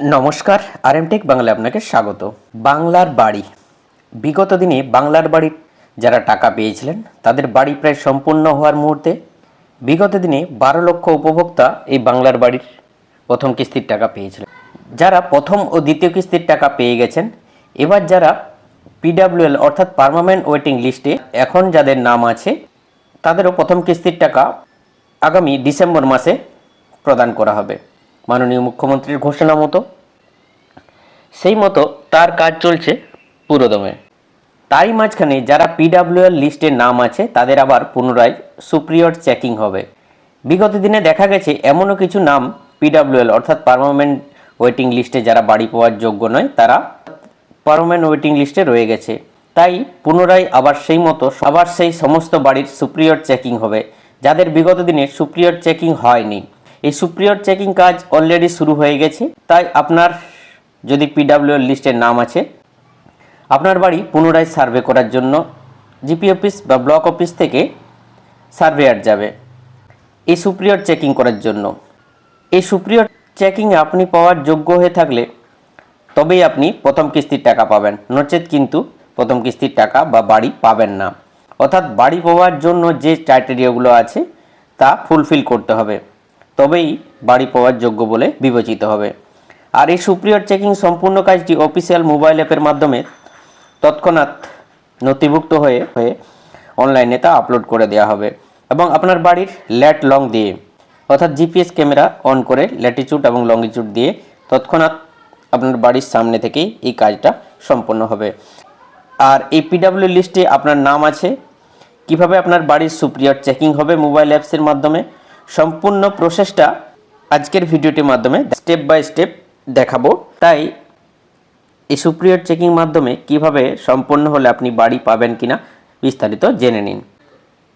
নমস্কার আর টেক বাংলা আপনাকে স্বাগত। বাংলার বাড়ি। বিগত দিনে বাংলার বাড়ির যারা টাকা পেয়েছিলেন, তাদের বাড়ি প্রায় সম্পূর্ণ হওয়ার মুহূর্তে বিগত দিনে বারো লক্ষ উপভোক্তা এই বাংলার বাড়ির প্রথম কিস্তির টাকা পেয়েছিলেন। যারা প্রথম ও দ্বিতীয় কিস্তির টাকা পেয়ে গেছেন, এবার যারা পিডাব্লিউএল অর্থাৎ পার্মানেন্ট ওয়েটিং লিস্টে এখন যাদের নাম আছে, তাদেরও প্রথম কিস্তির টাকা আগামী ডিসেম্বর মাসে প্রদান করা হবে। মাননীয় মুখ্যমন্ত্রীর ঘোষণা মতো। সেই মতো তার কাজ চলছে পুরোদমে। তারই মাঝখানে যারা পিডাব্লিউএল লিস্টে নাম আছে, তাদের আবার পুনরায় সুপ্রিয়র চেকিং হবে। বিগত দিনে দেখা গেছে এমনও কিছু নাম পিডাব্লিউএল অর্থাৎ পারমানেন্ট ওয়েটিং লিস্টে যারা বাড়ি পাওয়ার যোগ্য নয়, তারা পারমানেন্ট ওয়েটিং লিস্টে রয়ে গেছে। তাই পুনরায় আবার সেই মতো, আবার সেই সমস্ত বাড়ির সুপ্রিয়র চেকিং হবে, যাদের বিগত দিনে সুপ্রিয়র চেকিং হয়নি। এই সুপ্রিয়র চেকিং কাজ অলরেডি শুরু হয়ে গেছে, তাই আপনার যদি পিডাব্লিউএল লিস্টের নাম আছে, আপনার বাড়ি পুনরায় সার্ভে করার জন্য জিপি অফিস বা ব্লক অফিস থেকে সার্ভেয়ার যাবে। এই সুপ্রিয়র চেকিং করার জন্য। এই সুপ্রিয়র চেকিংয়ে আপনি পাওয়ার যোগ্য হয়ে থাকলে তবেই আপনি প্রথম কিস্তির টাকা পাবেন, নচেত কিন্তু প্রথম কিস্তির টাকা বা বাড়ি পাবেন না। অর্থাৎ বাড়ি পাওয়ার জন্য যে ক্রাইটেরিয়াগুলো আছে, তা ফুলফিল করতে হবে। তবেই বাড়ি পাওয়ার যোগ্য বলে বিবেচিত হবে। আর এই সুপ্রিয়র চেকিং সম্পূর্ণ কাজটি অফিসিয়াল মোবাইল অ্যাপের মাধ্যমে তৎক্ষণাৎ নথিভুক্ত হয়ে হয়ে অনলাইনে তা আপলোড করে দেওয়া হবে এবং আপনার বাড়ির ল্যাট লং দিয়ে, অর্থাৎ জিপিএস ক্যামেরা অন করে ল্যাটিচিউড এবং লঙ্গিচিউড দিয়ে তৎক্ষণাৎ আপনার বাড়ির সামনে থেকেই এই কাজটা সম্পন্ন হবে। আর এই পিডাব্লিউ লিস্টে আপনার নাম আছে, কীভাবে আপনার বাড়ির সুপ্রিয়র চেকিং হবে মোবাইল অ্যাপসের মাধ্যমে সম্পূর্ণ প্রসেসটা আজকের ভিডিওটির মাধ্যমে স্টেপ বাই স্টেপ দেখাবো। তাই এই সুপ্রিয়র চেকিং মাধ্যমে কীভাবে সম্পন্ন হলে আপনি বাড়ি পাবেন কিনা বিস্তারিত জেনে নিন।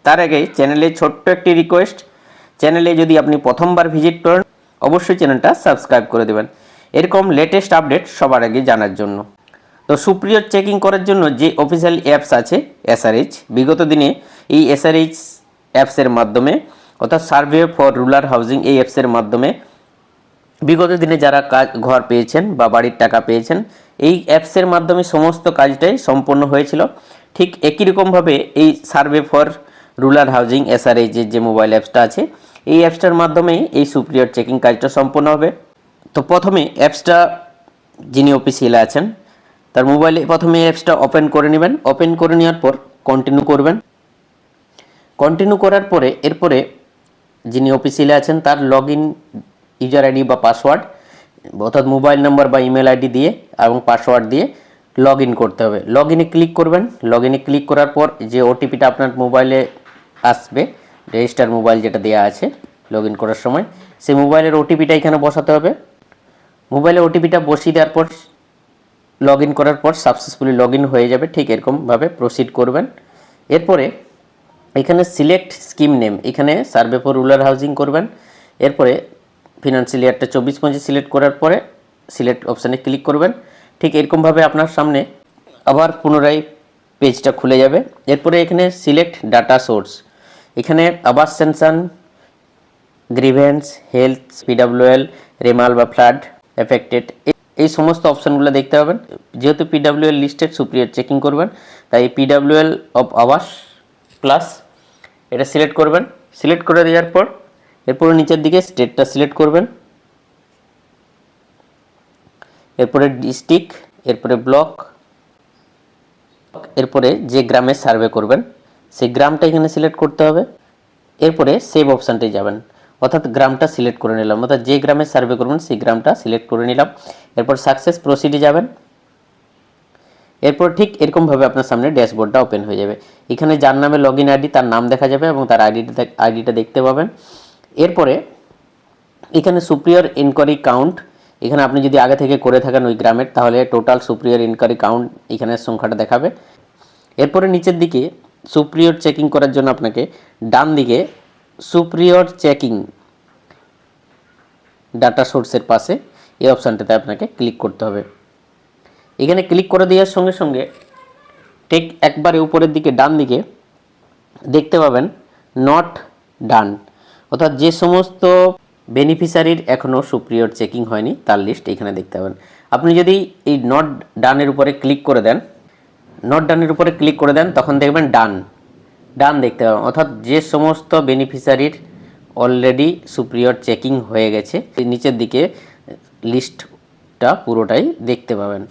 তার আগে চ্যানেলে ছোট্ট একটি রিকোয়েস্ট চ্যানেলে যদি আপনি প্রথমবার ভিজিট করেন, অবশ্যই চ্যানেলটা সাবস্ক্রাইব করে দেবেন। এরকম লেটেস্ট আপডেট সবার আগে জানার জন্য। তো সুপ্রিয়র চেকিং করার জন্য যে অফিসিয়াল অ্যাপস আছে এসআরএইচ বিগত দিনে এই এসআরএইচ অ্যাপসের মাধ্যমে অর্থাৎ সার্ভে ফর রুরাল হাউজিং এই অ্যাপসের মাধ্যমে বিগত দিনে যারা কাজ, ঘর পেয়েছেন বা বাড়ির টাকা পেয়েছেন, এই অ্যাপসের মাধ্যমে সমস্ত কাজটাই সম্পন্ন হয়েছিল। ঠিক একই রকমভাবে এই সার্ভে ফর রুরাল হাউজিং এসআরএইচের যে মোবাইল অ্যাপসটা আছে, এই অ্যাপসটার মাধ্যমেই এই সুপ্রিয়র চেকিং কাজটা সম্পন্ন হবে। তো প্রথমে অ্যাপসটা যিনি অফিসিয়ালে আছেন, তার মোবাইলে প্রথমে অ্যাপসটা ওপেন করে নেবেন। ওপেন করে নেওয়ার পর কন্টিনিউ করবেন। কন্টিনিউ করার পরে, এরপরে যিনি অফিসিয়ালে আছেন, তার লগ ইন ইউজার আইডি বা পাসওয়ার্ড অর্থাৎ মোবাইল নাম্বার বা ইমেল আইডি দিয়ে এবং পাসওয়ার্ড দিয়ে লগ করতে হবে। লগ ইনে ক্লিক করবেন। লগ ইনে ক্লিক করার পর যে ওটিপিটা আপনার মোবাইলে আসবে রেজিস্টার মোবাইল যেটা দেওয়া আছে লগ করার সময়, সেই মোবাইলের ওটিপিটা এখানে বসাতে হবে। মোবাইলে ওটিপিটা বসিয়ে দেওয়ার পর লগ করার পর সাকসেসফুলি লগ হয়ে যাবে। ঠিক এরকমভাবে প্রসিড করবেন। এরপরে এখানে সিলেক্ট স্কিম নেম। এখানে সার্ভে ফর রুরাল হাউজিং করবেন। এরপরে ফিনান্সিয়াল ইয়ারটা চব্বিশ পঁচিশ সিলেক্ট করার পরে সিলেক্ট অপশানে ক্লিক করবেন। ঠিক এরকমভাবে আপনার সামনে আবার পুনরায় পেজটা খুলে যাবে। এরপরে এখানে সিলেক্ট ডাটা সোর্স। এখানে আবাস sanction grievance, health, PWL, Remal বা ফ্লাড, এফেক্টেড এই সমস্ত অপশানগুলো দেখতে পাবেন। যেহেতু পিডাব্লিউএল লিস্টেড, সুপ্রিয়ার চেকিং করবেন। তাই পিডাব্লিউএল অফ আবাস প্লাস এটা সিলেক্ট করবেন। সিলেক্ট করে দেওয়ার পর এরপরে নিচের দিকে স্টেটটা সিলেক্ট করবেন। এরপরে ডিস্ট্রিক্ট এরপরে ব্লক এরপরে যে গ্রামে সার্ভে করবেন, সেই গ্রামটা এখানে সিলেক্ট করতে হবে। এরপরে সেভ অপশানটায় যাবেন। অর্থাৎ গ্রামটা সিলেক্ট করে নিলাম। অর্থাৎ যে গ্রামে সার্ভে করবেন, সেই গ্রামটা সিলেক্ট করে নিলাম। এরপর সাকসেস প্রসিডে যাবেন। এরপর ঠিক এরকমভাবে আপনার সামনে ড্যাশবোর্ডটা ওপেন হয়ে যাবে। এখানে যার নামে লগ ইন আইডি তার নাম দেখা যাবে এবং তার আইডিটা আইডিটা দেখতে পাবেন। এরপরে এখানে সুপ্রিয়র ইনকোয়ারি কাউন্ট এখানে আপনি যদি আগে থেকে করে থাকেন ওই গ্রামের, তাহলে টোটাল সুপ্রিয়র ইনকোয়ারি কাউন্ট এখানে সংখ্যাটা দেখাবে। এরপরে নিচের দিকে সুপ্রিয়র চেকিং করার জন্য আপনাকে ডান দিকে সুপ্রিয়র চেকিং ডাটা সোর্সের পাশে এই অপশানটাতে আপনাকে ক্লিক করতে হবে। এখানে ক্লিক করে দেওয়ার সঙ্গে সঙ্গে ঠিক একবারে উপরের দিকে ডান দিকে দেখতে পাবেন নট ডান অর্থাৎ যে সমস্ত বেনিফিশিয়ারির এখনও সুপ্রিয়র চেকিং হয়নি, তার লিস্ট এখানে দেখতে পাবেন। আপনি যদি এই নট ডানের উপরে ক্লিক করে দেন নট ডানের উপরে ক্লিক করে দেন, তখন দেখবেন ডান ডান দেখতে পাবেন। অর্থাৎ যে সমস্ত বেনিফিশিয়ারির অলরেডি সুপ্রিয়র চেকিং হয়ে গেছে, নিচের দিকে লিস্টটা পুরোটাই দেখতে পাবেন।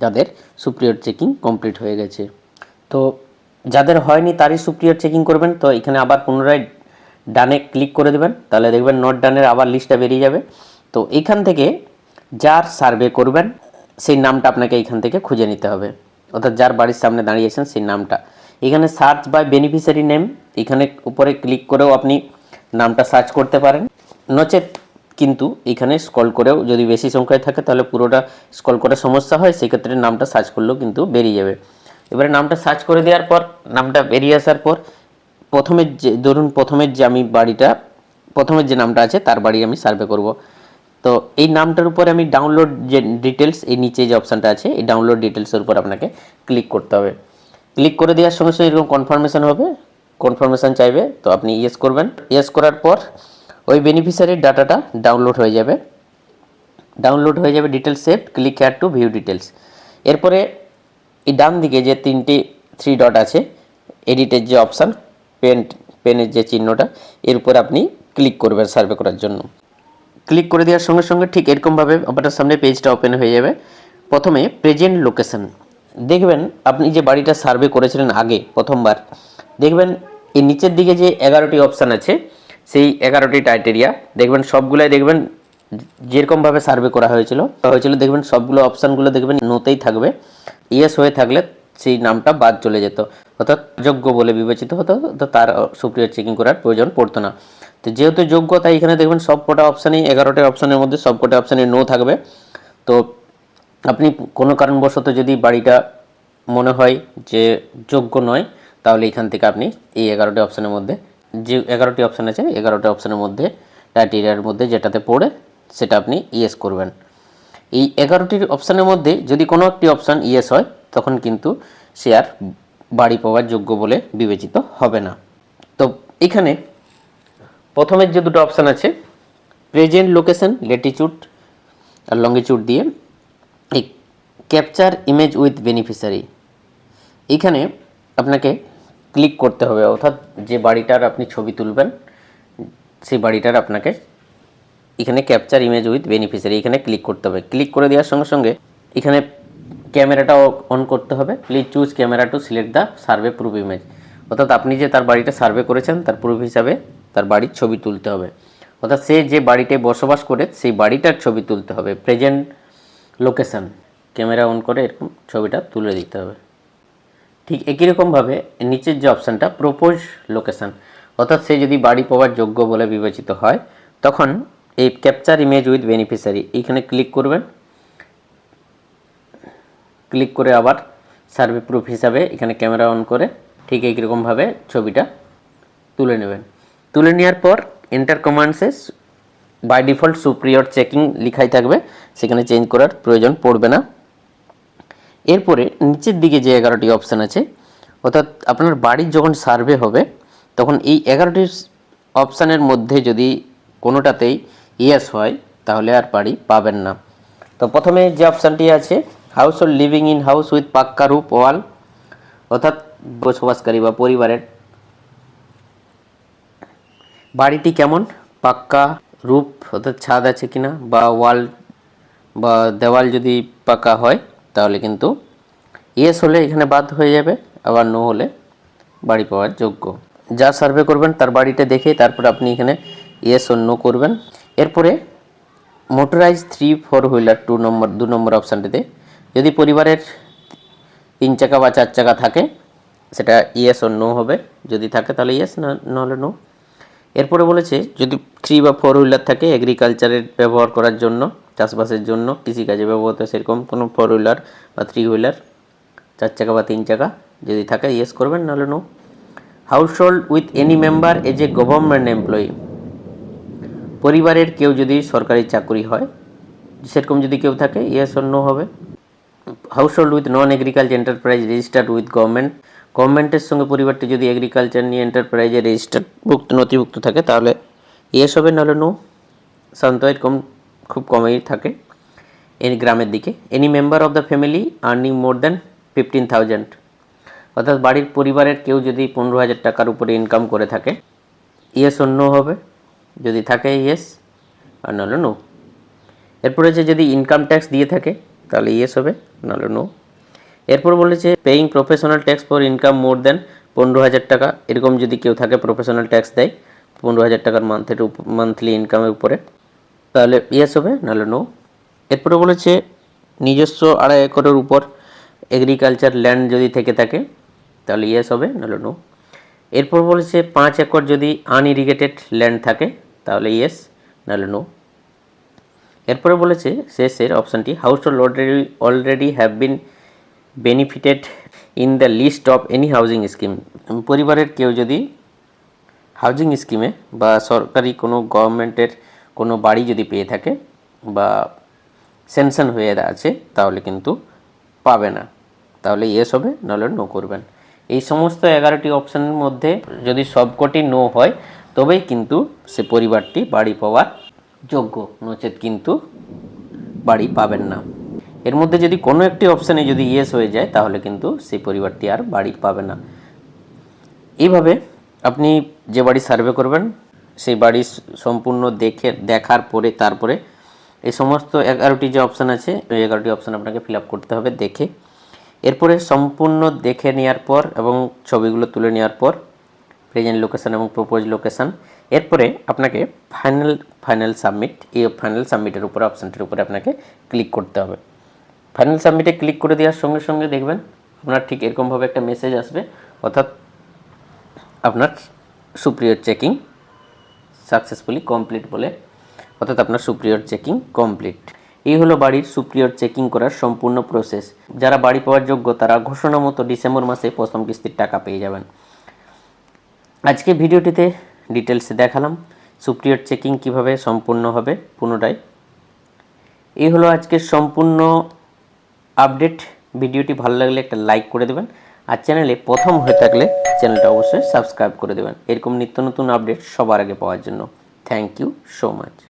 যাদের সুপ্রিয়র চেকিং কমপ্লিট হয়ে গেছে। তো যাদের হয়নি তারই সুপ্রিয়র চেকিং করবেন, তো এখানে আবার পুনরায় ডানে ক্লিক করে দেবেন। তাহলে দেখবেন নট ডানের আবার লিস্টটা বেরিয়ে যাবে। তো এইখান থেকে যার সার্ভে করবেন, সেই নামটা আপনাকে এইখান থেকে খুঁজে নিতে হবে। অর্থাৎ যার বাড়ির সামনে দাঁড়িয়েছেন সেই নামটা। এখানে সার্চ বাই বেনিফিশিয়ারি নেম এখানে উপরে ক্লিক করেও আপনি নামটা সার্চ করতে পারেন। নচেত কিন্তু এখানে স্কল করেও যদি বেশি সংখ্যায় থাকে তাহলে পুরোটা স্কল করে সমস্যা হয়, সেক্ষেত্রে নামটা সার্চ করলেও কিন্তু বেরিয়ে যাবে। এবারে নামটা সার্চ করে দেওয়ার পর, নামটা বেরিয়ে আসার পর প্রথমের যে, ধরুন প্রথমের যে আমি বাড়িটা প্রথমের যে নামটা আছে তার বাড়ি আমি সার্ভে করব। তো এই নামটার উপরে আমি ডাউনলোড যে ডিটেলস এই নিচে যে অপশানটা আছে, এই ডাউনলোড ডিটেলসের উপর আপনাকে ক্লিক করতে হবে। ক্লিক করে দেওয়ার সঙ্গে সঙ্গে এরকম কনফার্মেশন হবে। কনফার্মেশন চাইবে, তো আপনি ইয়েস করবেন। ইয়েস করার পর ওই বেনিফিশিয়ারির ডাটাটা ডাউনলোড হয়ে যাবে। ডাউনলোড হয়ে যাবে details set click here to view details এরপরে এই ডান দিকে যে তিনটি থ্রি ডট আছে এডিটের যে অপশান পেন পেনের যে চিহ্নটা, এর উপর আপনি ক্লিক করবেন সার্ভে করার জন্য। ক্লিক করে দেওয়ার সঙ্গে সঙ্গে ঠিক এরকমভাবে আপনার সামনে পেজটা ওপেন হয়ে যাবে। প্রথমে প্রেজেন্ট লোকেশন দেখবেন আপনি যে বাড়িটা সার্ভে করেছিলেন আগে, প্রথমবার, দেখবেন এই নিচের দিকে যে এগারোটি অপশান আছে সেই এগারোটি টাইটেরিয়া দেখবেন সবগুলাই দেখবেন যেরকমভাবে সার্ভে করা হয়েছিল হয়েছিল দেখবেন সবগুলো অপশানগুলো দেখবেন নোতেই থাকবে। ইয়েস হয়ে থাকলে সেই নামটা বাদ চলে যেত। অর্থাৎ যোগ্য বলে বিবেচিত হতো, তো তার সুপ্রিয় চেকিং করার প্রয়োজন পড়তো না। তো যেহেতু যোগ্য তাই এখানে দেখবেন সব কটা অপশানই এগারোটা অপশানের মধ্যে সব কটা অপশানে নো থাকবে। তো আপনি কোনো কারণবশত যদি বাড়িটা মনে হয় যে যোগ্য নয়, তাহলে এখান থেকে আপনি এই এগারোটি অপশানের মধ্যে যে এগারোটি অপশান আছে, এগারোটি অপশানের মধ্যে ক্রাইটেরিয়ার মধ্যে যেটাতে পড়ে সেটা আপনি ইয়েস করবেন। এই এগারোটির অপশানের মধ্যে যদি কোনো একটি অপশান ইয়েস হয়, তখন কিন্তু আর বাড়ি পাওয়ার যোগ্য বলে বিবেচিত হবে না। তো এখানে প্রথমের যে দুটো অপশান আছে প্রেজেন্ট লোকেশন লেটিচিউড আর লঙ্গিচিউড দিয়ে, এই ক্যাপচার ইমেজ উইথ বেনিফিশিয়ারি এইখানে আপনাকে ক্লিক করতে হবে, অর্থাৎ যে বাড়িটার আপনি ছবি তুলবেন, সেই বাড়িটার আপনাকে এখানে ক্যাপচার ইমেজ উইথ বেনিফিশিয়ারি এখানে ক্লিক করতে হবে। ক্লিক করে দেওয়ার সঙ্গে সঙ্গে এখানে ক্যামেরাটাও অন করতে হবে। Please choose camera to select the survey proof image অর্থাৎ আপনি যে তার বাড়িটা সার্ভে করেছেন, তার প্রুফ হিসাবে তার বাড়ির ছবি তুলতে হবে। অর্থাৎ সে যে বাড়িটায় বসবাস করে, সেই বাড়িটার ছবি তুলতে হবে। প্রেজেন্ট লোকেশন ক্যামেরা অন করে এরকম ছবিটা তুলে দিতে হবে। ঠিক একই রকমভাবে নিচের যে অপশানটা প্রপোজ লোকেশন অর্থাৎ সে যদি বাড়ি পাওয়ার যোগ্য বলে বিবেচিত হয়, তখন এই ক্যাপচার ইমেজ উইথ বেনিফিশিয়ারি এইখানে ক্লিক করবেন। ক্লিক করে আবার সার্ভে প্রুফ হিসাবে এখানে ক্যামেরা অন করে ঠিক এইরকমভাবে ছবিটা তুলে নেবেন। তুলে নেওয়ার পর এন্টার কমান্ডসে বাই ডিফল্ট সুপ্রিয়র চেকিং লিখাই থাকবে। সেখানে চেঞ্জ করার প্রয়োজন পড়বে না। এরপরে নিচের দিকে যে এগারোটি অপশান আছে, অর্থাৎ আপনার বাড়ির যখন সার্ভে হবে, তখন এই এগারোটি অপশানের মধ্যে যদি কোনোটাতেই ইয়েস হয়, তাহলে আর বাড়ি পাবেন না। তো প্রথমে যে অপশানটি আছে household living in house with pucca roof, wall, অর্থাৎ বসবাসকারী বা পরিবারের। বাড়িটি কেমন? পাক্কা রূপ, অর্থাৎ ছাদ আছে কিনা, বা ওয়াল, বা দেওয়াল যদি পাকা হয় তাহলে কিন্তু ইয়েস হলে এখানে বাদ হয়ে যাবে, আবার নো হলে বাড়ি পাওয়ার যোগ্য। যা সার্ভে করবেন তার বাড়িটা দেখে তারপর আপনি এখানে ইয়েস ও নো করবেন। এরপরে motorise three four wheeler two number দু নম্বর অপশানটিতে যদি পরিবারের তিন চাকা বা চার চাকা থাকে, সেটা ইয়েস ও নো হবে। যদি থাকে তাহলে ইয়েস না, নো এরপরে বলেছে, যদি থ্রি বা ফোর হুইলার থাকে এগ্রিকালচারের ব্যবহার করার জন্য, চাষবাসের জন্য, কৃষিকাজে ব্যবহৃত সেরকম কোনো ফোর হুইলার বা থ্রি হুইলার চার চাকা বা তিন চাকা যদি থাকে ইয়েস করবেন, নাহলে no household with any member as a government employee পরিবারের কেউ যদি সরকারি চাকরি হয়, সেরকম যদি কেউ থাকে ইয়েস অন্য হবে। Household with non agriculture enterprise registered with government গভর্নমেন্টের সঙ্গে পরিবারটি যদি এগ্রিকালচার নিয়ে এন্টারপ্রাইজে রেজিস্টার্ড ভুক্ত, নথিভুক্ত থাকে, তাহলে ইয়েস হবে, নাহলে নো এরকম খুব কমেই থাকে এই গ্রামের দিকে। Any member of the family earning more than fifteen thousand অর্থাৎ বাড়ির পরিবারের কেউ যদি পনেরো হাজার টাকার উপরে ইনকাম করে থাকে ইয়েস অন্য হবে। যদি থাকে ইয়েস আর নাহলে নো এরপরে যে যদি ইনকাম ট্যাক্স দিয়ে থাকে, তাহলে ইয়েস হবে, নাহলে নো এরপর বলেছে paying professional tax for income more than পনেরো হাজার টাকা। এরকম যদি কেউ থাকে প্রফেশনাল ট্যাক্স দেয়, পনেরো হাজার টাকার মান্থের মান্থলি ইনকামের উপরে। তাহলে ইয়েস হবে, নাহলে নো এরপরে বলেছে, নিজস্ব আড়াই একরের উপর এগ্রিকালচার ল্যান্ড যদি থেকে থাকে, তাহলে ইয়েস হবে, নাহলে নো এরপর বলেছে, পাঁচ একর যদি আনইরিগেটেড ল্যান্ড থাকে, তাহলে ইয়েস নাহলে নো এরপরে বলেছে, শেষের অপশানটি household already already have been benefited in the list of any housing scheme পরিবারের কেউ যদি হাউজিং স্কিমে বা সরকারি কোনো গভর্নমেন্টের কোনো বাড়ি যদি পেয়ে থাকে বা স্যাংশন হয়ে আছে, তাহলে কিন্তু পাবে না। তাহলে ইয়েস হবে, নাহলে নো করবেন। এই সমস্ত এগারোটি অপশানের মধ্যে যদি সবকটি নো হয়, তবেই কিন্তু সে পরিবারটি বাড়ি পাওয়ার যোগ্য। নচেত কিন্তু বাড়ি পাবেন না। এর মধ্যে যদি কোনো একটি অপশানে যদি ইয়েস হয়ে যায়, তাহলে কিন্তু সেই পরিবারটি আর বাড়ি পাবে না। এইভাবে আপনি যে বাড়ি সার্ভে করবেন, সেই বাড়ি সম্পূর্ণ দেখে, দেখার পরে, তারপরে এই সমস্ত এগারোটি যে অপশান আছে ওই এগারোটি অপশান আপনাকে ফিল করতে হবে দেখে। এরপরে সম্পূর্ণ দেখে নেওয়ার পর এবং ছবিগুলো তুলে নেওয়ার পর প্রেজেন্ট লোকেশন এবং প্রপোজ লোকেশান এরপরে আপনাকে ফাইনাল ফাইনাল সাবমিট এই ফাইনাল সাবমিটের উপরে অপশানটির উপরে আপনাকে ক্লিক করতে হবে। ফাইনাল সাবমিটে ক্লিক করে দেওয়ার সঙ্গে সঙ্গে দেখবেন আপনার ঠিক এরকমভাবে একটা মেসেজ আসবে। অর্থাৎ আপনার সুপ্রিয়র চেকিং সাকসেসফুলি কমপ্লিট বলে। অর্থাৎ আপনার সুপ্রিয়র চেকিং কমপ্লিট এই হলো বাড়ির সুপ্রিয়র চেকিং করার সম্পূর্ণ প্রসেস যারা বাড়ি পাওয়ার যোগ্য, তারা ঘোষণা মতো ডিসেম্বর মাসে প্রথম কিস্তির টাকা পেয়ে যাবেন। আজকে ভিডিওটিতে ডিটেলসে দেখালাম সুপ্রিয়র চেকিং কীভাবে সম্পূর্ণ হবে পুনরায়। এই হলো আজকের সম্পূর্ণ আপডেট ভিডিওটি ভালো লাগলে একটা লাইক করে দেবেন। আর চ্যানেলে প্রথম হয়ে থাকলে চ্যানেলটা অবশ্যই সাবস্ক্রাইব করে দেবেন। এরকম নিত্য নতুন আপডেট সবার আগে পাওয়ার জন্য। Thank you so much.